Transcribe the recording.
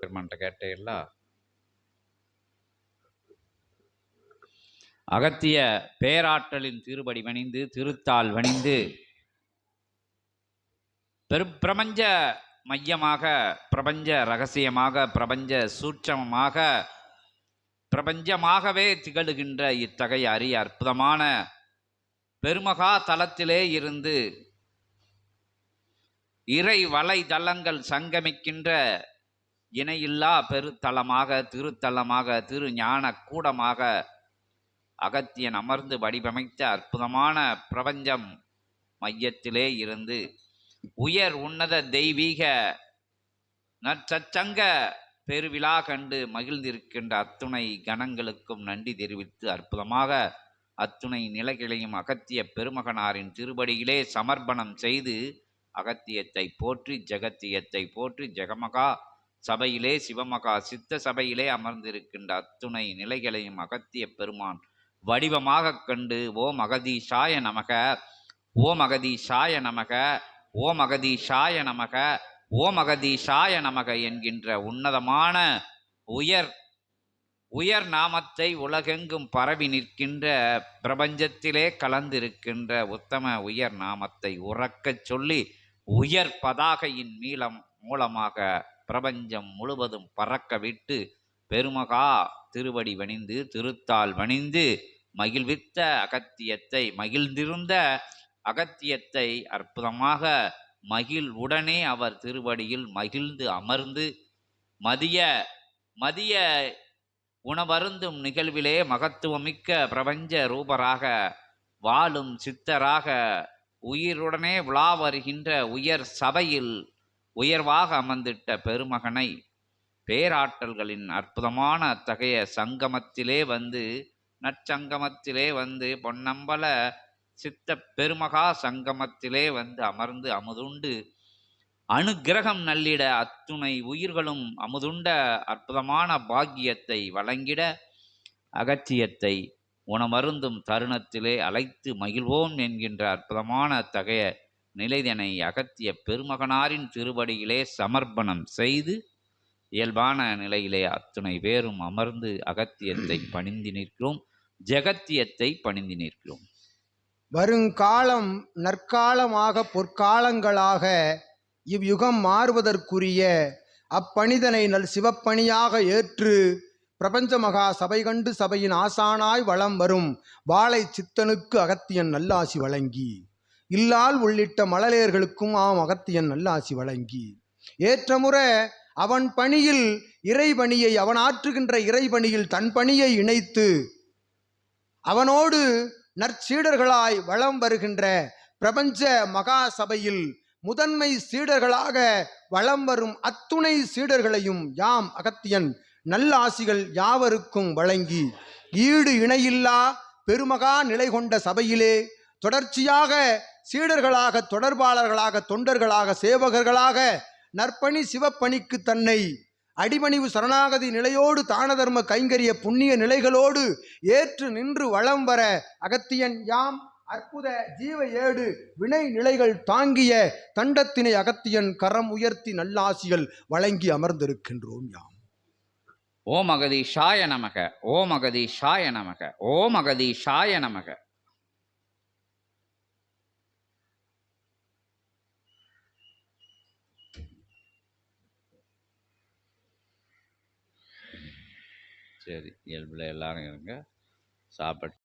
பெருமான்கிட்ட கேட்டேல்ல அகத்திய பேராற்றலின் திருபடி வணிந்து திருத்தால் வணிந்து பெருப்பிரபஞ்ச மையமாக பிரபஞ்ச ரகசியமாக பிரபஞ்ச சூட்சமமாக பிரபஞ்சமாகவே திகழுகின்ற இத்தகைய அரிய அற்புதமான பெருமகா தலத்திலே இருந்து இறை வலைதளங்கள் சங்கமிக்கின்ற இணையில்லா பெருத்தலமாக திருத்தலமாக திரு ஞான கூடமாக அகத்தியன் அமர்ந்து வடிவமைத்த அற்புதமான பிரபஞ்சம் மையத்திலே இருந்து உயர் உன்னத தெய்வீக நற்சச்சங்க பெருவிழா கண்டு மகிழ்ந்திருக்கின்ற அத்துணை கணங்களுக்கும் நன்றி தெரிவித்து அற்புதமாக அத்துணை நிலைகளையும் அகத்திய பெருமகனாரின் திருவடியிலே சமர்ப்பணம் செய்து அகத்தியத்தை போற்றி ஜெகத்தியத்தை போற்றி ஜெகமகா சபையிலே சிவமகா சித்த சபையிலே அமர்ந்திருக்கின்ற அத்துணை நிலைகளையும் அகத்திய பெருமான் வடிவமாக கண்டு ஓம் அகதீஷாய நமக ஓம் அகதீஷாய நமக ஓம் அகதீஷாய நமக ஓம் அகதீஷாய நமக என்கின்ற உன்னதமான உயர் உயர் நாமத்தை உலகெங்கும் பரவி நிற்கின்ற பிரபஞ்சத்திலே கலந்திருக்கின்ற உத்தம உயர் நாமத்தை உறக்கச் சொல்லி உயர் பதாகையின் மீளம் மூலமாக பிரபஞ்சம் முழுவதும் பறக்க விட்டு பெருமகா திருவடி வணிந்து திருத்தால் வணிந்து மகிழ்வித்த அகத்தியத்தை மகிழ்ந்திருந்த அகத்தியத்தை அற்புதமாக மகிழ் உடனே அவர் திருவடியில் மகிழ்ந்து அமர்ந்து மதிய மதிய உணவருந்தும் நிகழ்விலே மகத்துவமிக்க பிரபஞ்ச ரூபராக வாழும் சித்தராக உயிருடனே விழா வருகின்ற உயர் சபையில் உயர்வாக அமர்ந்திட்ட பெருமகனை பேராற்றல்களின் அற்புதமான அத்தகைய சங்கமத்திலே வந்து நற்சங்கமத்திலே வந்து பொன்னம்பல சித்த பெருமகா சங்கமத்திலே வந்து அமர்ந்து அமுதுண்டு அனுக்கிரகம் நல்லிட அத்துணை உயிர்களும் அமுதுண்ட அற்புதமான பாக்கியத்தை வழங்கிட அகத்தியத்தை உணமருந்தும் தருணத்திலே அழைத்து மகிழ்வோம் என்கின்ற அற்புதமான அத்தகைய நிலைதனை அகத்திய பெருமகனாரின் திருவடியிலே சமர்ப்பணம் செய்து இயல்பான நிலையிலே அத்துணை பேரும் அமர்ந்து அகத்தியத்தை பணிந்து நிற்கிறோம் ஜெகத்தியத்தை பணிந்து நிற்கிறோம். வருங்காலம் நற்காலமாக பொற்காலங்களாக இவ்யுகம் மாறுவதற்குரிய அப்பணிதனை நல் சிவப்பணியாக ஏற்று பிரபஞ்ச மகா சபை கண்டு சபையின் ஆசானாய் வளம் வரும் வாழை சித்தனுக்கு அகத்தியன் நல்லாசி வழங்கி. இல்லால் உள்ளிட்ட மழலையர்களுக்கும் ஆம் அகத்தியன் நல்லாசி வழங்கி. ஏற்றமுறை அவன் பணியில் இறைபணியை அவன் ஆற்றுகின்ற இறைபணியில் தன் பணியை இணைத்து அவனோடு நற்சீடர்களாய் வளம் வருகின்ற பிரபஞ்ச மகா சபையில் முதன்மை சீடர்களாக வளம் வரும் அத்துணை சீடர்களையும் யாம் அகத்தியன் நல்ல ஆசிகள் யாவருக்கும் வழங்கி. ஈடு இணையில்லா பெருமகா நிலை கொண்ட சபையிலே தொடர்ச்சியாக சீடர்களாக தொடர்பாளர்களாக தொண்டர்களாக சேவகர்களாக நற்பணி சிவப்பணிக்கு தன்னை அடிபணிவு சரணாகதி நிலையோடு தான தர்ம கைங்கரிய புண்ணிய நிலைகளோடு ஏற்று நின்று வளம் வர அகத்தியன் யாம் அற்புத ஜீவ ஏடு வினை நிலைகள் தாங்கிய தண்டத்தினை அகத்தியன் கரம் உயர்த்தி நல்லாசிகள் வழங்கி அமர்ந்திருக்கின்றோம் யாம். ஓம் அகதீஷாய நமக ஓம் அகதீஷாய நமக ஓம் அகதீஷாய நமக. சரி இயல்பில் எல்லோரும் இருங்க. சாப்பிட்டு